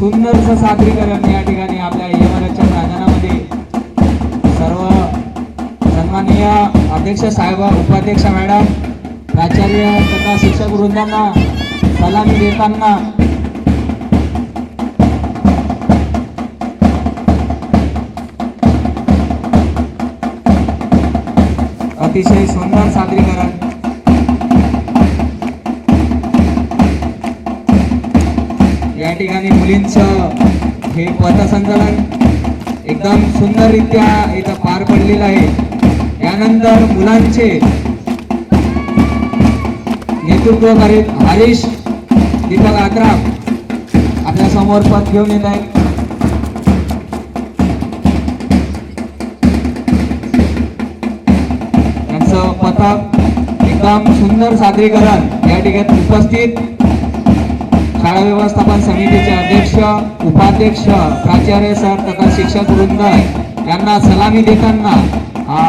सुंदरचं सादरीकरण या ठिकाणी आपल्या यमनाच्या प्रांगणामध्ये सर्व सन्माननीय अध्यक्ष साहेब उपाध्यक्ष मॅडम प्राचार्य तथा शिक्षक वृंदांना सलामी देताना. अतिशय सुंदर सादरीकरण. या ठिकाणी मुलींचं हे पथसंचलन एकदम सुंदररित्या इथं पार पडलेलं आहे. यानंतर मुलांचे नेतृत्व करीत हरीश दीपक आत्राम आपल्यासमोर पद घेऊन येत आहेत. त्यांचं पथक एकदम सुंदर सादरीकरण या ठिकाणी उपस्थित शाळा व्यवस्थापन समितीचे अध्यक्ष उपाध्यक्ष प्राचार्य सर तथा शिक्षक वृंद यांना सलामी देताना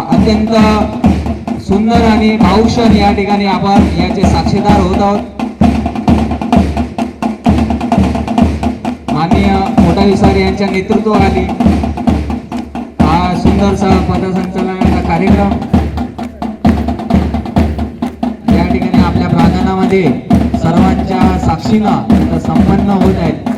अत्यंत सुंदर आणि भाऊक्षण या ठिकाणी आपण याचे साक्षीदार होत आहोत. माननीय मोठा सर यांच्या नेतृत्वाखाली हा सुंदरसा पथसंचलनाचा कार्यक्रम या ठिकाणी आपल्या प्रांगणामध्ये सर्वांच्या साक्षीनं संपन्न होत आहेत.